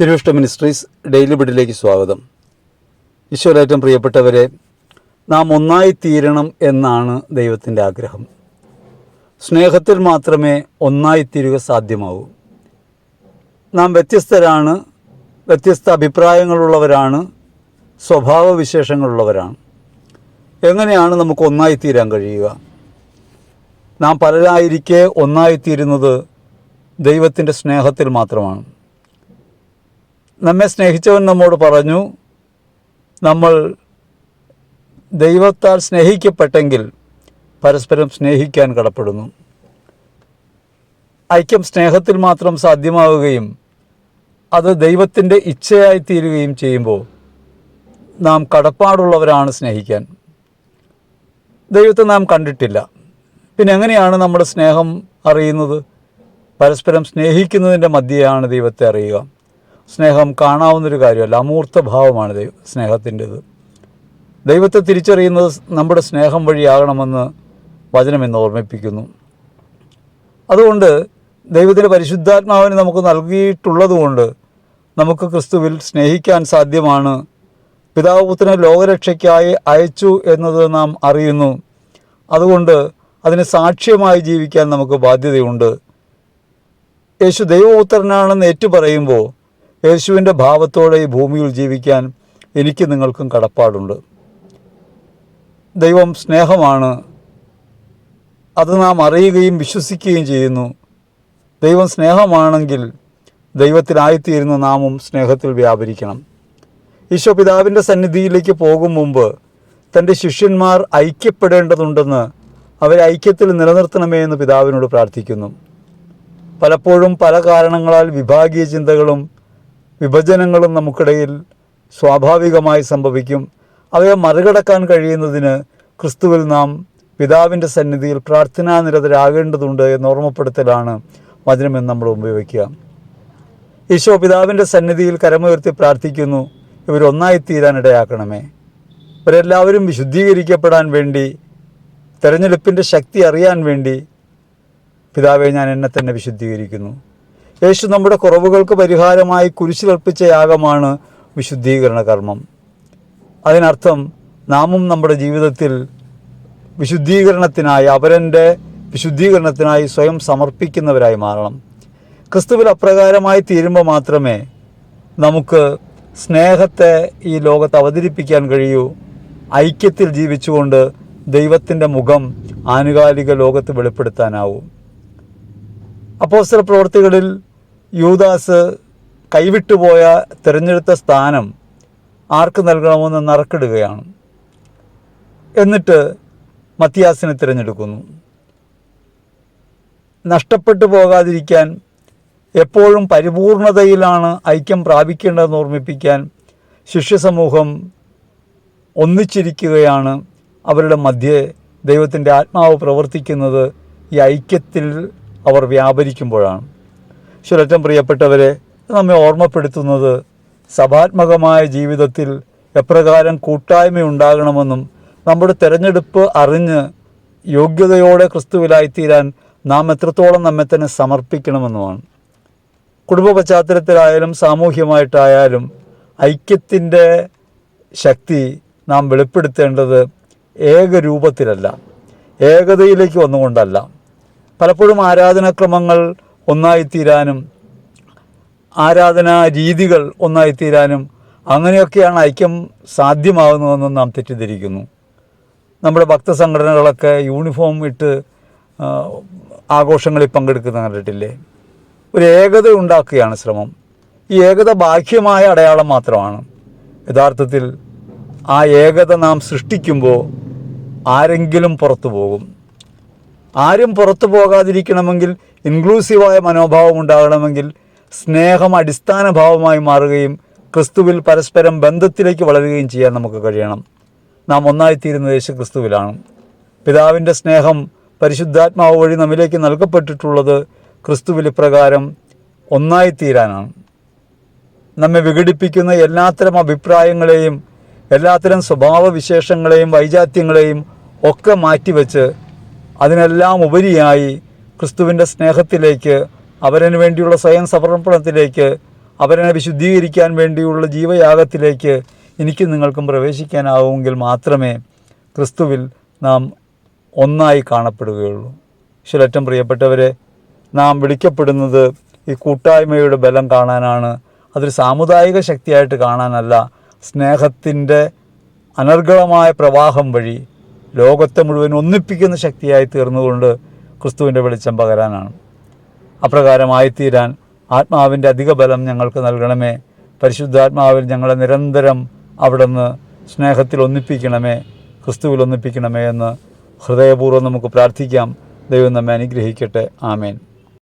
തിരുവിഷ്ട ministries daily ബിഡിലേക്ക് സ്വാഗതം. ഈശ്വരേറ്റം പ്രിയപ്പെട്ടവരെ നാം ഒന്നായി തീരണം എന്നാണ് ദൈവത്തിന്റെ ആഗ്രഹം. സ്നേഹത്തിൽ മാത്രമേ ഒന്നായി തീരുക സാധ്യമാവൂ. നാം വ്യത്യസ്തരാണ് വ്യത്യസ്ത അഭിപ്രായങ്ങളുള്ളവരാണ് സ്വഭാവ വിശേഷങ്ങളുള്ളവരാണ്. എങ്ങനെയാണ് നമുക്ക് ഒന്നായി തീരാൻ കഴിയുക? നാം പലരായിരിക്കെ ഒന്നായിത്തീരുന്നത് ദൈവത്തിന്റെ സ്നേഹത്തിൽ മാത്രമാണ്. നമ്മെ സ്നേഹിച്ചവൻ നമ്മോട് പറഞ്ഞു നമ്മൾ ദൈവത്താൽ സ്നേഹിക്കപ്പെട്ടെങ്കിൽ പരസ്പരം സ്നേഹിക്കാൻ കടപ്പെടുന്നു. ഐക്യം സ്നേഹത്തിൽ മാത്രം സാധ്യമാവുകയും അത് ദൈവത്തിന്റെ ഇച്ഛയായി തീരുകയും ചെയ്യുമ്പോൾ നാം കടപ്പാടുള്ളവരാണ് സ്നേഹിക്കാൻ. ദൈവത്തെ നാം കണ്ടിട്ടില്ല. പിന്നെ എങ്ങനെയാണ് നമ്മുടെ സ്നേഹം അറിയുന്നത്? പരസ്പരം സ്നേഹിക്കുന്നതിന്റെ മധ്യയാണ് ദൈവത്തെ അറിയുക. സ്നേഹം കാണാവുന്നൊരു കാര്യമല്ല. അമൂർത്ത ഭാവമാണ് ദൈവ സ്നേഹത്തിന്റെത്. ദൈവത്തെ തിരിച്ചറിയുന്നത് നമ്മുടെ സ്നേഹം വഴിയാകണമെന്ന് വചനം എന്ന് ഓർമ്മിപ്പിക്കുന്നു. അതുകൊണ്ട് ദൈവത്തിന്റെ പരിശുദ്ധാത്മാവിന് നമുക്ക് നൽകിയിട്ടുള്ളതുകൊണ്ട് നമുക്ക് ക്രിസ്തുവിൽ സ്നേഹിക്കാൻ സാധ്യമാണ്. പിതാവ് പുത്രനെ ലോകരക്ഷയ്ക്കായി അയച്ചു എന്നത് നാം അറിയുന്നു. അതുകൊണ്ട് അതിന് സാക്ഷ്യമായി ജീവിക്കാൻ നമുക്ക് ബാധ്യതയുണ്ട്. യേശു ദൈവപുത്രനാണെന്ന് ഏറ്റുപറയുമ്പോൾ യേശുവിന്റെ ഭാവത്തോടെ ഈ ഭൂമിയിൽ ജീവിക്കാൻ എനിക്ക് നിങ്ങൾക്കും കടപ്പാടുണ്ട്. ദൈവം സ്നേഹമാണ്. അത് നാം അറിയുകയും വിശ്വസിക്കുകയും ചെയ്യുന്നു. ദൈവം സ്നേഹമാണെങ്കിൽ ദൈവത്തിലായിത്തീരുന്ന നാമും സ്നേഹത്തിൽ വ്യാപരിക്കണം. ഈശോ പിതാവിന്റെ സന്നിധിയിലേക്ക് പോകും മുമ്പ് തന്റെ ശിഷ്യന്മാർ ഐക്യപ്പെടേണ്ടതുണ്ടെന്ന് അവരെ ഐക്യത്തിൽ നിലനിർത്തണമേ എന്ന് പിതാവിനോട് പ്രാർത്ഥിക്കുന്നു. പലപ്പോഴും പല കാരണങ്ങളാൽ വിഭാഗീയ ചിന്തകളും വിഭജനങ്ങളും നമുക്കിടയിൽ സ്വാഭാവികമായി സംഭവിക്കും. അവയെ മറികടക്കാൻ കഴിയുന്നതിന് ക്രിസ്തുവിൽ നാം പിതാവിന്റെ സന്നിധിയിൽ പ്രാർത്ഥനാനിരതരാകേണ്ടതുണ്ട് എന്ന് ഓർമ്മപ്പെടുത്തലാണ് വചനമെന്ന് നമ്മൾ ഉപയോഗിക്കുക ഈശോ പിതാവിന്റെ സന്നിധിയിൽ കരമുയർത്തി പ്രാർത്ഥിക്കുന്നു ഇവരൊന്നായി തീരാൻ ഇടയാക്കണമേ ഇവരെല്ലാവരും വിശുദ്ധീകരിക്കപ്പെടാൻ വേണ്ടി തെരഞ്ഞെടുപ്പിന്റെ ശക്തി അറിയാൻ വേണ്ടി പിതാവെ ഞാൻ എന്നെ തന്നെ വിശുദ്ധീകരിക്കുന്നു. യേശു നമ്മുടെ കുറവുകൾക്ക് പരിഹാരമായി കുരിശിലർപ്പിച്ച യാഗമാണ് വിശുദ്ധീകരണ കർമ്മം. അതിനർത്ഥം നാമും നമ്മുടെ ജീവിതത്തിൽ വിശുദ്ധീകരണത്തിനായി അവരന്റെ വിശുദ്ധീകരണത്തിനായി സ്വയം സമർപ്പിക്കുന്നവരായി മാറണം. ക്രിസ്തുവിൽ അപ്രകാരമായി തീരുമ്പോൾ മാത്രമേ നമുക്ക് സ്നേഹത്തെ ഈ ലോകത്ത് അവതരിപ്പിക്കാൻ കഴിയൂ. ഐക്യത്തിൽ ജീവിച്ചുകൊണ്ട് ദൈവത്തിന്റെ മുഖം ആനുകാലിക ലോകത്ത് വെളിപ്പെടുത്താനാവും. അപ്പോസ്തല പ്രവർത്തികളിൽ യൂദാസ് കൈവിട്ടുപോയ തിരഞ്ഞെടുത്ത സ്ഥാനം ആർക്ക് നൽകണമെന്ന് നറുക്കിടുകയാണ്. എന്നിട്ട് മത്തിയാസിനെ തിരഞ്ഞെടുക്കുന്നു. നഷ്ടപ്പെട്ടു പോകാതിരിക്കാൻ എപ്പോഴും പരിപൂർണതയിലാണ് ഐക്യം പ്രാപിക്കേണ്ടതെന്ന് ഓർമ്മിപ്പിക്കാൻ ശിഷ്യസമൂഹം ഒന്നിച്ചിരിക്കുകയാണ്. അവരുടെ മധ്യേ ദൈവത്തിന്റെ ആത്മാവ് പ്രവർത്തിക്കുന്നത് ഈ ഐക്യത്തിൽ അവർ വ്യാപരിക്കുമ്പോഴാണ്. ശുരറ്റം പ്രിയപ്പെട്ടവരെ നമ്മെ ഓർമ്മപ്പെടുത്തുന്നത് സഭാത്മകമായ ജീവിതത്തിൽ എപ്രകാരം കൂട്ടായ്മ ഉണ്ടാകണമെന്നും നമ്മുടെ തിരഞ്ഞെടുപ്പ് അറിഞ്ഞ് യോഗ്യതയോടെ ക്രിസ്തുവിലായിത്തീരാൻ നാം എത്രത്തോളം നമ്മെ തന്നെ സമർപ്പിക്കണമെന്നുമാണ്. കുടുംബ പശ്ചാത്തലത്തിലായാലും സാമൂഹ്യമായിട്ടായാലും ഐക്യത്തിന്റെ ശക്തി നാം വെളിപ്പെടുത്തേണ്ടത് ഏകരൂപത്തിലല്ല ഏകതയിലേക്ക് വന്നുകൊണ്ടല്ല. പലപ്പോഴും ആരാധനാക്രമങ്ങൾ ഒന്നായിത്തീരാനും ആരാധനാ രീതികൾ ഒന്നായിത്തീരാനും അങ്ങനെയൊക്കെയാണ് ഐക്യം സാധ്യമാകുന്നതെന്നും നാം തെറ്റിദ്ധരിക്കുന്നു. നമ്മുടെ ഭക്തസംഘടനകളൊക്കെ യൂണിഫോം ഇട്ട് ആഘോഷങ്ങളിൽ പങ്കെടുക്കുന്ന കണ്ടിട്ടില്ലേ? ഒരു ഏകത ഉണ്ടാക്കുകയാണ് ശ്രമം. ഈ ഏകത ബാഹ്യമായ അടയാളം മാത്രമാണ്. യഥാർത്ഥത്തിൽ ആ ഏകത നാം സൃഷ്ടിക്കുമ്പോൾ ആരെങ്കിലും പുറത്തു പോകും. ആരും പുറത്തു പോകാതിരിക്കണമെങ്കിൽ ഇൻക്ലൂസീവായ മനോഭാവം ഉണ്ടാകണമെങ്കിൽ സ്നേഹം അടിസ്ഥാന ഭാവമായി മാറുകയും ക്രിസ്തുവിൽ പരസ്പരം ബന്ധത്തിലേക്ക് വളരുകയും ചെയ്യാൻ നമുക്ക് കഴിയണം. നാം ഒന്നായിത്തീരുന്നത് യേശു ക്രിസ്തുവിലാണ് പിതാവിന്റെ സ്നേഹം പരിശുദ്ധാത്മാവ് വഴി നമ്മിലേക്ക് നൽകപ്പെട്ടിട്ടുള്ളത് ക്രിസ്തുവിൽ ഇപ്രകാരം ഒന്നായിത്തീരാനാണ് നമ്മെ വിഘടിപ്പിക്കുന്ന എല്ലാത്തരം അഭിപ്രായങ്ങളെയും എല്ലാത്തരം സ്വഭാവവിശേഷങ്ങളെയും വൈജാത്യങ്ങളെയും ഒക്കെ മാറ്റിവെച്ച് അതിനെല്ലാം ഉപരിയായി ക്രിസ്തുവിന്റെ സ്നേഹത്തിലേക്ക് അവരന് വേണ്ടിയുള്ള സ്വയം സമർപ്പണത്തിലേക്ക് അവരനെ വിശുദ്ധീകരിക്കാൻ വേണ്ടിയുള്ള ജീവയാഗത്തിലേക്ക് എനിക്കും നിങ്ങൾക്കും പ്രവേശിക്കാനാവുമെങ്കിൽ മാത്രമേ ക്രിസ്തുവിൽ നാം ഒന്നായി കാണപ്പെടുകയുള്ളൂ. ശിലറ്റം പ്രിയപ്പെട്ടവരെ നാം വിളിക്കപ്പെടുന്നത് ഈ കൂട്ടായ്മയുടെ ബലം കാണാനാണ്. അതൊരു സാമുദായിക ശക്തിയായിട്ട് കാണാനല്ല സ്നേഹത്തിന്റെ അനർഗളമായ പ്രവാഹം വഴി ലോകത്തെ മുഴുവൻ ഒന്നിപ്പിക്കുന്ന ശക്തിയായി തീർന്നുകൊണ്ട് ക്രിസ്തുവിന്റെ വെളിച്ചം പകരാനാണ്. അപ്രകാരമായിത്തീരാൻ ആത്മാവിന്റെ അധിക ബലം ഞങ്ങൾക്ക് നൽകണമേ. പരിശുദ്ധാത്മാവിൽ ഞങ്ങളെ നിരന്തരം അവിടുന്ന് സ്നേഹത്തിൽ ഒന്നിപ്പിക്കണമേ ക്രിസ്തുവിൽ ഒന്നിപ്പിക്കണമേ എന്ന് ഹൃദയപൂർവം നമുക്ക് പ്രാർത്ഥിക്കാം. ദൈവം നമ്മെ അനുഗ്രഹിക്കട്ടെ. ആമേൻ.